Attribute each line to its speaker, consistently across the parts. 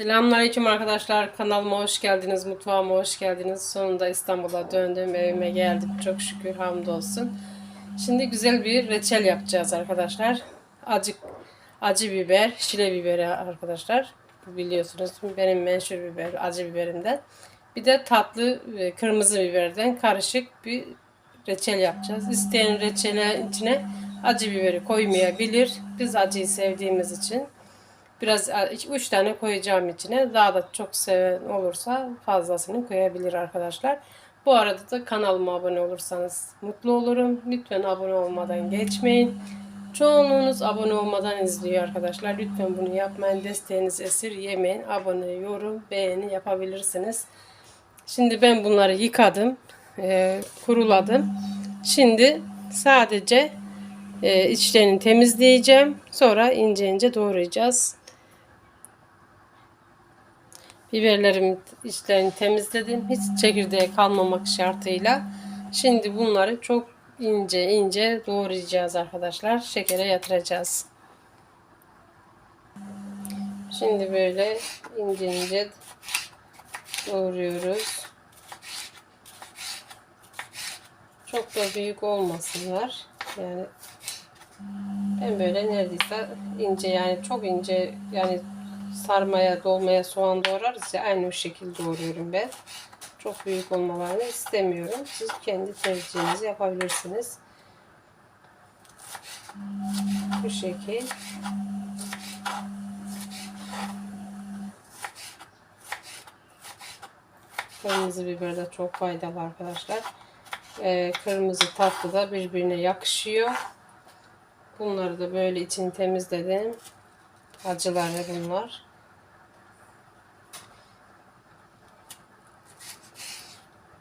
Speaker 1: Selamünaleyküm arkadaşlar. Kanalıma hoş geldiniz. Mutfağıma hoş geldiniz. Sonunda İstanbul'a döndüm. Evime geldim. Çok şükür hamdolsun. Şimdi güzel bir reçel yapacağız arkadaşlar. Acı, acı biber, şile biberi arkadaşlar. Biliyorsunuz benim menşur biber, acı biberimden. Bir de tatlı e, kırmızı biberden karışık bir reçel yapacağız. İsteyen reçele içine acı biberi koymayabilir. Biz acıyı sevdiğimiz için Biraz 3 tane koyacağım içine. Daha da çok seven olursa fazlasını koyabilir arkadaşlar. Bu arada da kanalıma abone olursanız mutlu olurum. Lütfen abone olmadan geçmeyin. Çoğunluğunuz abone olmadan izliyor arkadaşlar. Lütfen bunu yapmayın. Desteğiniz esir yemeyin. Abone, yorum, beğeni yapabilirsiniz. Şimdi ben bunları yıkadım. E, kuruladım. Şimdi sadece e, içlerini temizleyeceğim. Sonra ince ince doğrayacağız. Biberlerimi içlerini temizledim. Hiç çekirdeği kalmamak şartıyla. Şimdi bunları çok ince ince doğrayacağız arkadaşlar. Şekere yatıracağız. Şimdi böyle ince ince doğruyoruz. Çok da büyük olmasınlar. Yani ben böyle neredeyse ince yani çok ince yani sarmaya, dolmaya soğan doğrarız ya aynı o şekilde doğruyorum ben. Çok büyük olmalarını istemiyorum. Siz kendi tercihinizi yapabilirsiniz. Bu şekil. Kırmızı biber de çok faydalı arkadaşlar. Ee, kırmızı tatlı da birbirine yakışıyor. Bunları da böyle içini temizledim. Acılar bunlar.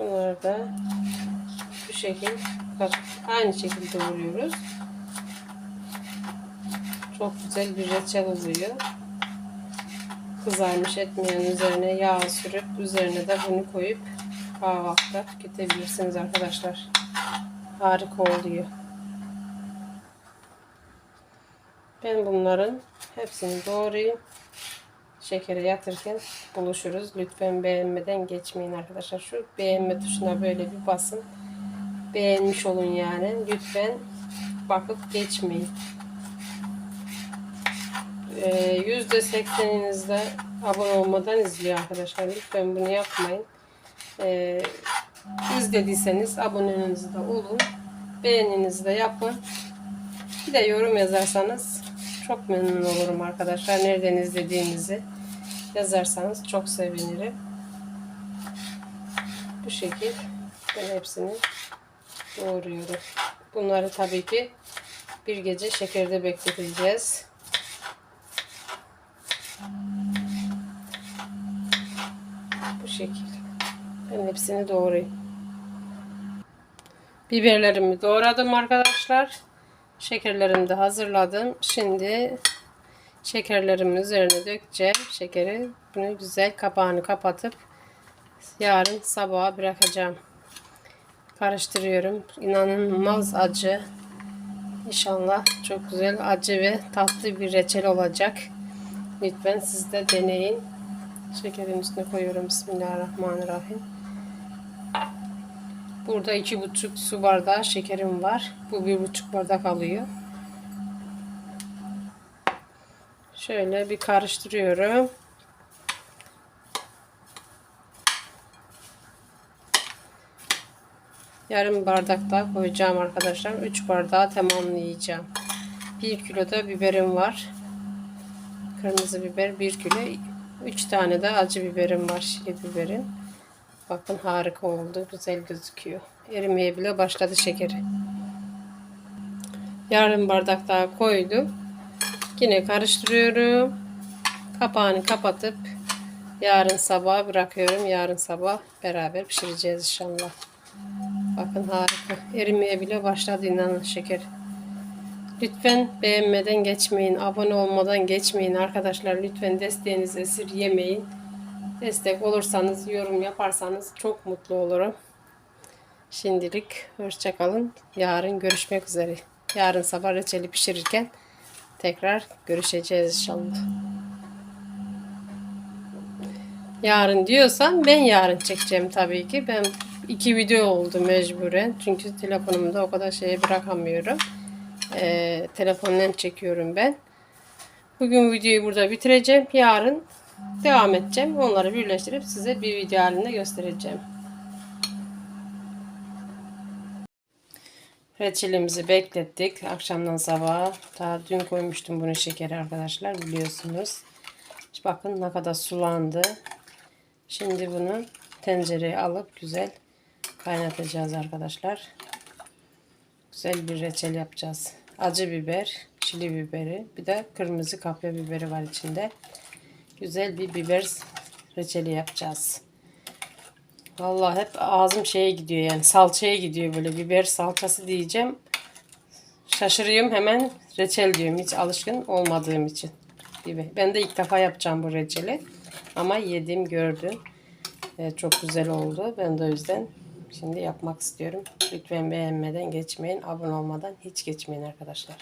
Speaker 1: Bunları da bu şekil bak aynı şekilde doğruyoruz. Çok güzel bir reçel oluyor. Kızarmış etmeyen üzerine yağ sürüp üzerine de bunu koyup kahvaltıda tüketebilirsiniz arkadaşlar. Harika oluyor. Ben bunların hepsini doğrayayım. Şekeri yatırken buluşuruz. Lütfen beğenmeden geçmeyin arkadaşlar. Şu beğenme tuşuna böyle bir basın. Beğenmiş olun yani. Lütfen bakıp geçmeyin. Ee, %80'inizde abone olmadan izliyor arkadaşlar. Lütfen bunu yapmayın. Ee, izlediyseniz aboneniz de olun. Beğeninizi de yapın. Bir de yorum yazarsanız çok memnun olurum arkadaşlar. Nereden izlediğinizi yazarsanız çok sevinirim. Bu şekil ben hepsini doğruyorum. Bunları tabii ki bir gece şekerde bekleteceğiz. Bu şekil. Ben hepsini doğrayayım. Biberlerimi doğradım arkadaşlar. Şekerlerimi de hazırladım. Şimdi şekerlerimi üzerine dökeceğim. Şekeri bunu güzel kapağını kapatıp yarın sabaha bırakacağım. Karıştırıyorum. İnanılmaz acı. İnşallah çok güzel acı ve tatlı bir reçel olacak. Lütfen siz de deneyin. Şekerin üstüne koyuyorum. Bismillahirrahmanirrahim. Burada iki buçuk su bardağı şekerim var. Bu bir buçuk bardak alıyor. Şöyle bir karıştırıyorum. Yarım bardak daha koyacağım arkadaşlar. 3 bardağı tamamlayacağım. 1 kilo da biberim var. Kırmızı biber 1 kilo. 3 tane de acı biberim var. Şili biberim. Bakın harika oldu. Güzel gözüküyor. Erimeye bile başladı şekeri. Yarım bardak daha koydum. Yine karıştırıyorum. Kapağını kapatıp yarın sabah bırakıyorum. Yarın sabah beraber pişireceğiz inşallah. Bakın harika. Erimeye bile başladı inanın şeker. Lütfen beğenmeden geçmeyin. Abone olmadan geçmeyin arkadaşlar. Lütfen desteğinizi esirgemeyin. Destek olursanız, yorum yaparsanız çok mutlu olurum. Şimdilik hoşçakalın. Yarın görüşmek üzere. Yarın sabah reçeli pişirirken tekrar görüşeceğiz inşallah. yarın diyorsan ben yarın çekeceğim tabii ki. Ben iki video oldu mecburen. Çünkü telefonumda o kadar şeye bırakamıyorum. Ee, telefondan çekiyorum ben. Bugün videoyu burada bitireceğim. Yarın devam edeceğim. Onları birleştirip size bir video halinde göstereceğim. Reçelimizi beklettik. Akşamdan sabaha. Daha dün koymuştum bunu şekeri arkadaşlar biliyorsunuz. Bakın ne kadar sulandı. Şimdi bunu tencereye alıp güzel kaynatacağız arkadaşlar. Güzel bir reçel yapacağız. Acı biber, çili biberi, bir de kırmızı kapya biberi var içinde. Güzel bir biber reçeli yapacağız. Vallahi hep ağzım şeye gidiyor yani salçaya gidiyor böyle biber salçası diyeceğim. Şaşırıyorum hemen reçel diyorum hiç alışkın olmadığım için. Gibi. Ben de ilk defa yapacağım bu reçeli. Ama yedim gördüm. Evet, çok güzel oldu. Ben de o yüzden şimdi yapmak istiyorum. Lütfen beğenmeden geçmeyin. Abone olmadan hiç geçmeyin arkadaşlar.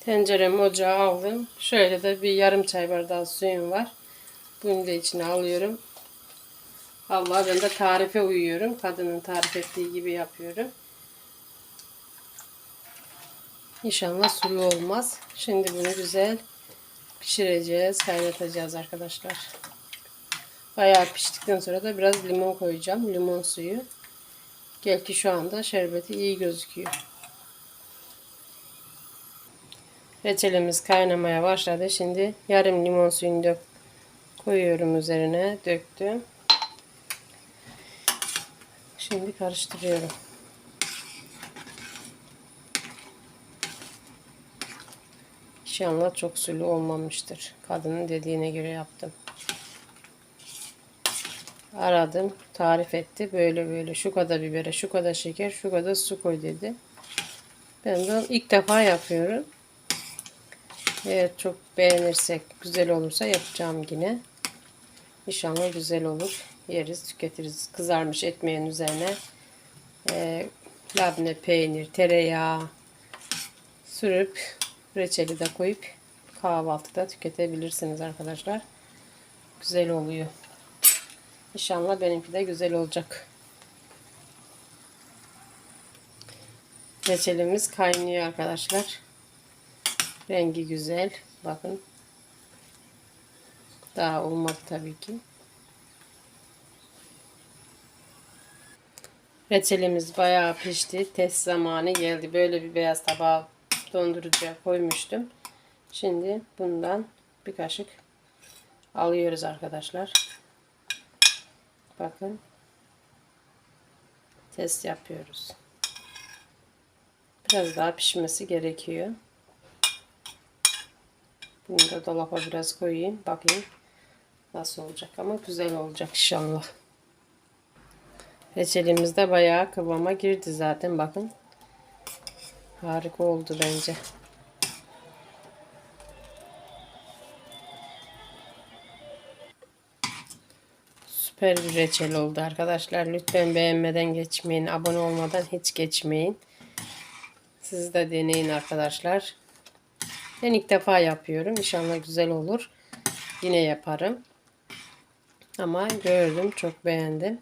Speaker 1: Tenceremi ocağa aldım. Şöyle de bir yarım çay bardağı suyum var. Bunu da içine alıyorum. Allah ben de tarife uyuyorum. Kadının tarif ettiği gibi yapıyorum. İnşallah sulu olmaz. Şimdi bunu güzel pişireceğiz, kaynatacağız arkadaşlar. Bayağı piştikten sonra da biraz limon koyacağım. Limon suyu. Gel ki şu anda şerbeti iyi gözüküyor. Reçelimiz kaynamaya başladı. Şimdi yarım limon suyunu dök koyuyorum üzerine. Döktüm. Şimdi karıştırıyorum. İnşallah çok sulu olmamıştır. Kadının dediğine göre yaptım. Aradım. Tarif etti. Böyle böyle şu kadar bibere, şu kadar şeker, şu kadar su koy dedi. Ben de ilk defa yapıyorum. Eğer çok beğenirsek, güzel olursa yapacağım yine. İnşallah güzel olur. Yeriz, tüketiriz. Kızarmış ekmeğin üzerine e, labne peynir, tereyağı sürüp reçeli de koyup kahvaltıda tüketebilirsiniz arkadaşlar. Güzel oluyor. İnşallah benimki de güzel olacak. Reçelimiz kaynıyor arkadaşlar. Rengi güzel. Bakın. Daha olmadı tabii ki. Reçelimiz bayağı pişti. Test zamanı geldi. Böyle bir beyaz tabağa dondurucuya koymuştum. Şimdi bundan bir kaşık alıyoruz arkadaşlar. Bakın. Test yapıyoruz. Biraz daha pişmesi gerekiyor. Bunu da dolaba biraz koyayım. Bakayım nasıl olacak ama güzel olacak inşallah. Reçelimiz de bayağı kıvama girdi zaten bakın. Harika oldu bence. Süper bir reçel oldu arkadaşlar. Lütfen beğenmeden geçmeyin. Abone olmadan hiç geçmeyin. Siz de deneyin arkadaşlar. Ben ilk defa yapıyorum. İnşallah güzel olur. Yine yaparım. Ama gördüm. Çok beğendim.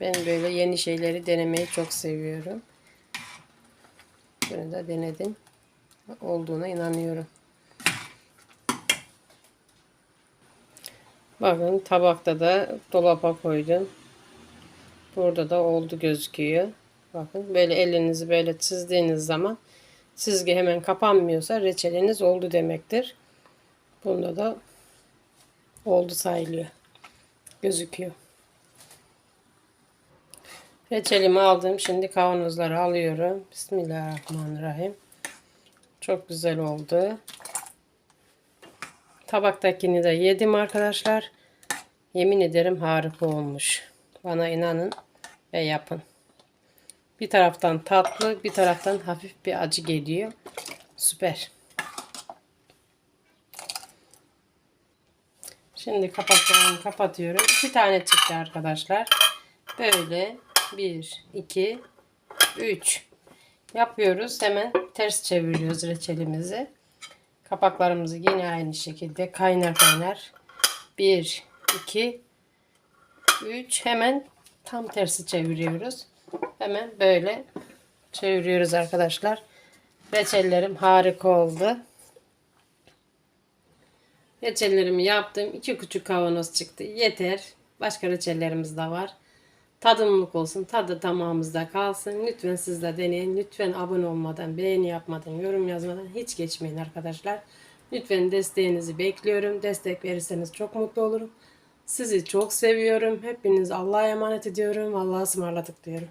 Speaker 1: Ben böyle yeni şeyleri denemeyi çok seviyorum. Bunu da denedim. Olduğuna inanıyorum. Bakın tabakta da dolaba koydum. Burada da oldu gözüküyor. Bakın böyle elinizi böyle çizdiğiniz zaman çizgi hemen kapanmıyorsa reçeliniz oldu demektir. Bunda da oldu sayılıyor. Gözüküyor. Reçelimi aldım. Şimdi kavanozları alıyorum. Bismillahirrahmanirrahim. Çok güzel oldu. Tabaktakini de yedim arkadaşlar. Yemin ederim harika olmuş. Bana inanın ve yapın. Bir taraftan tatlı, bir taraftan hafif bir acı geliyor. Süper. Şimdi kapaklarını kapatıyorum. İki tane çıktı arkadaşlar. Böyle 1, 2, 3 yapıyoruz. Hemen ters çeviriyoruz reçelimizi. Kapaklarımızı yine aynı şekilde kaynar kaynar 1 2 3 hemen tam tersi çeviriyoruz. Hemen böyle çeviriyoruz arkadaşlar. Reçellerim harika oldu. Reçellerimi yaptım. İki küçük kavanoz çıktı. Yeter. Başka reçellerimiz de var. Tadımlık olsun. Tadı tamamımızda kalsın. Lütfen siz de deneyin. Lütfen abone olmadan, beğeni yapmadan, yorum yazmadan hiç geçmeyin arkadaşlar. Lütfen desteğinizi bekliyorum. Destek verirseniz çok mutlu olurum. Sizi çok seviyorum. Hepiniz Allah'a emanet ediyorum. Allah'a ısmarladık diyorum.